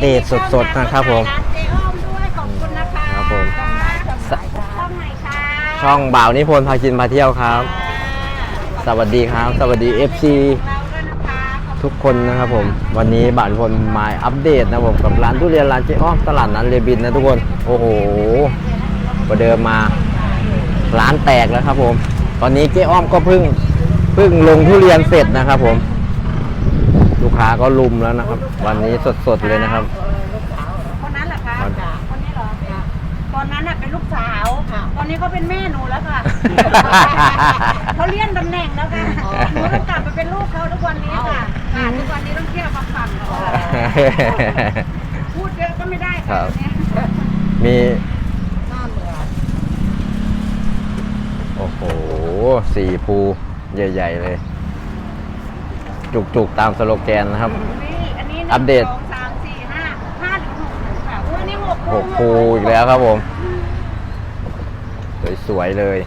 เดตสดๆนะครับผมร้านเจ๊อ้อมด้วยขอบคุณนะคะครับผมช่องไหนคะช่องบ่าวนิพนธ์พากินพาเที่ยวครับ สวัสดีครับ สวัสดี FC เราด้วยนะคะขอบคุณทุกคนนะครับผม วันนี้บ่าวนิพนธ์มาอัปเดตนะผมกับร้านทุเรียนร้านเจ๊อ้อมตลาดนัดเรบินนะทุกคน โอ้โหประเดิมมาร้านแตกแล้วครับผม ตอนนี้เจ๊อ้อมก็เพิ่งเพิ่งลงทุเรียนเสร็จนะครับผม ลูกค้าก็ลุมแล้วนะครับ วันนี้สดๆเลยนะครับ คนนั้นเหรอคะครับคนนี้เหรอตอนนั้นน่ะเป็นลูกสาวตอนนี้เขาเป็นแม่หนูแล้วค่ะ เขาเลื่อนตำแหน่งแล้วค่ะหนูต้องกลับไปเป็นลูกเขาทุกวันนี้ค่ะค่ะทุกวันนี้ต้องเที่ยวมาฝั่งค่ะพูดเยอะก็ไม่ได้ครัค่ะบตอนนี้มีหน้าเหมือนโอ้โหสี่ภูใหญ่ ๆ เลย จุกๆตามสโลแกนนะครับ นี่อันนี้หนึ่งอัปเดต สองสามสี่ห้าห้าหรือหกหนูค่ะอุ้ยอันนี่หกหกภูอีกแล้วครับผม สวยๆเลย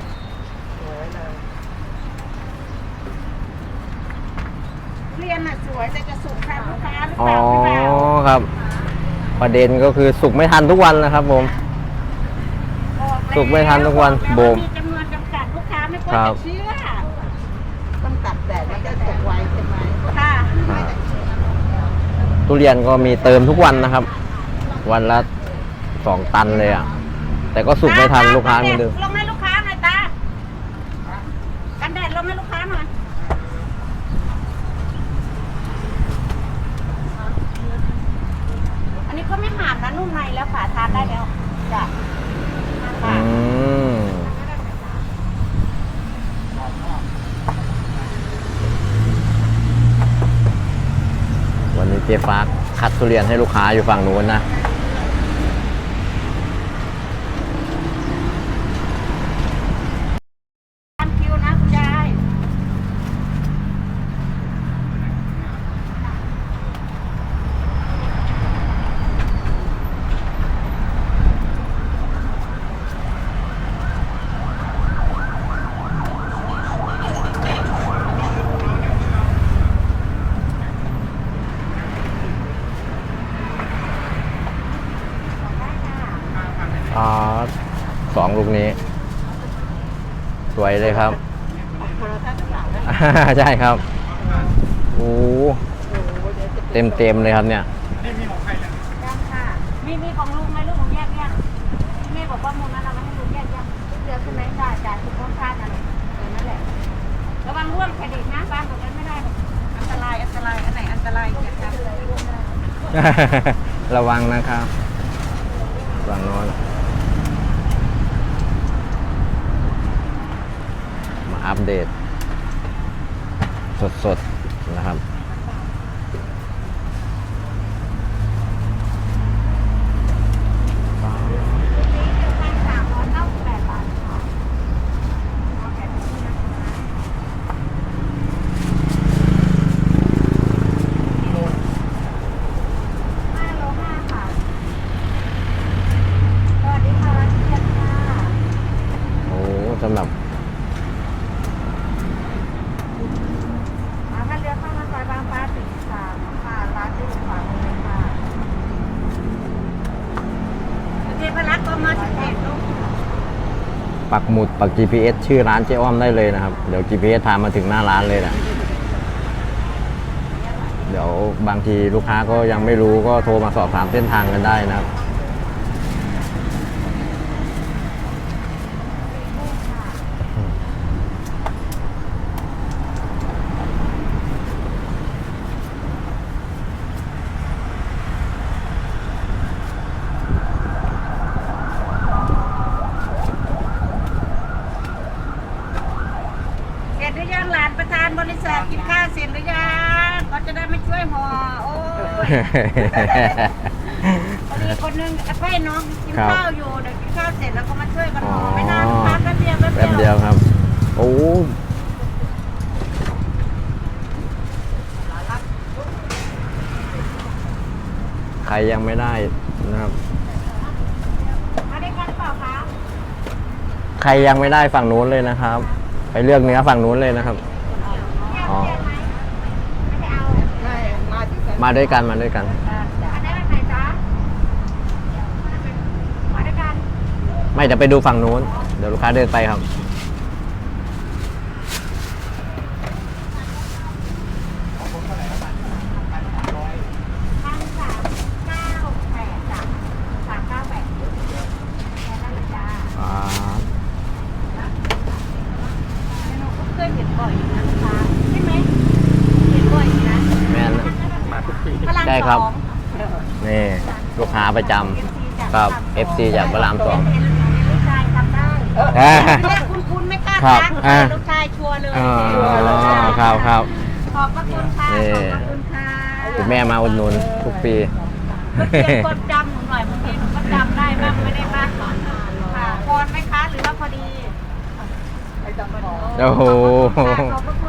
เรียนน่ะสวยแต่จะสุกแทนลูกค้าหรืออ๋เปอล่าพี่บ่าวครับ ประเด็นก็คือสุกไม่ทันทุกวันนะครับผม บอกแล้วสุกไม่ทันทุกวันบอกแล้วโบมมีจำนวนจำกัดลูกค้าไม่ค่อยครับ จะเชื่อต้องตัดแดดแล้วจะสุกไวใช่ไหมค่ะ อ่า ทุเรียนก็มีเติมทุกวันนะครับ วันละสองตันเลยอะ แต่ก็สุกไม่ทันลูกค้าเหมือนเดิมลงให้ลูกค้าหน่อยตากันแดดลงให้ลูกค้าหน่อยอันนี้เขาไม่หามนะนุ่มในแล้วฝาทานได้แล้วจ้ะ อื ค่ะ ม วันนี้เจ๊ฟ้าคัดทุเรียนให้ลูกค้าอยู่ฝั่งนู้นนะ ตามคิวนะคุณยาย อ่าสองลูกนี้ สวยเลยครับใช่ครับโอ้เต็มเต็มๆเลยครับเนี่ยยังค่ะมีมีของลุงไหมลูกของแยกยังแม่บอกว่ามุมนั้นเอามาให้ลุงแยกยังเดือใช่ไหมจ่ายจ่ายทุกคนค่านั่นแหละเออนั่นแหละระวังร่วงเครดิตนะบ้านของนั้นไม่ได้หรอกอันตรายอันตรายอันไหนอันตรายอย่าทำระวังนะครับฝั่งโน้นมา อัปเดต สดๆนะครับ สามร้อยเก้าสิบแปดบาทค่ะเอาแบบนี้นะคะห้าโลห้าค่ะ สวัสดีค่ะร้านเทียนค่ะ โอ้สำหรับ อ่าถ้าเลี้ยวเข้ามาซอยบางปลาสี่สามค่ะร้านที่อยู่ขวามือค่ะเทพรักษ์ก็มาสิบเอ็ดลูก ปักหมุดปัก GPS ชื่อร้านเจ๊อ้อมได้เลยนะครับ เดี๋ยว GPS พามาถึงหน้าร้านเลยนะเดี๋ยวบางทีลูกค้าก็ยังไม่รู้ก็โทรมาสอบถามเส้นทางกันได้นะครับ เสร็จหรือยังหลานประธานบริษัทกินข้าวเสร็จหรือยังก็จะได้ไม่ช่ว ยห่อโอ้ยพอดีคนหนึงไอ้น้องกินข้าวอยู่เดี๋ยวกินข้าวเสร็จแล้วก็มาช่วยกันอ๋ห่อไม่นานลูกแป๊บเดียวแป๊บแป๊บเดียวครับ โอ้ใครยังไม่ได้นะครับมาด้กันเปล่าคะใครยังไม่ได้ฝั่งนู้นเลยนะครับ ไปเลือกเนื้อฝั่งนู้นเลยนะครับ มาด้วยกันมาด้วยกันไม่จะไปดูฝั่งนู้น เดี๋ยวลูกค้าเดินไปครับ ครับสองนี่ลูกค้าประจำครับ FC จากพระรามสองเห็นลูกชายทำได้อ่าไม่ได้คุณคุณไม่กล้าครับทักอ่าลูกชายชัวร์เลยอ๋อลูกชายครับครับ ขอบพระคุณค่ะนี่ขอบพระคุณค่ะคุณแม่มาอุดหนุนทุกปีก็เขียนกดจำหนูหน่อยบางทีหนูก็จำได้บ้างไม่ได้บ้างค่ะพรไหมคะหรือว่าพอดี โอ้โห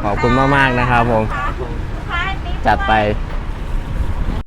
ขอบคุณมาก ๆ นะครับผมลูกค้าให้ติ๊บจัดไปด้วย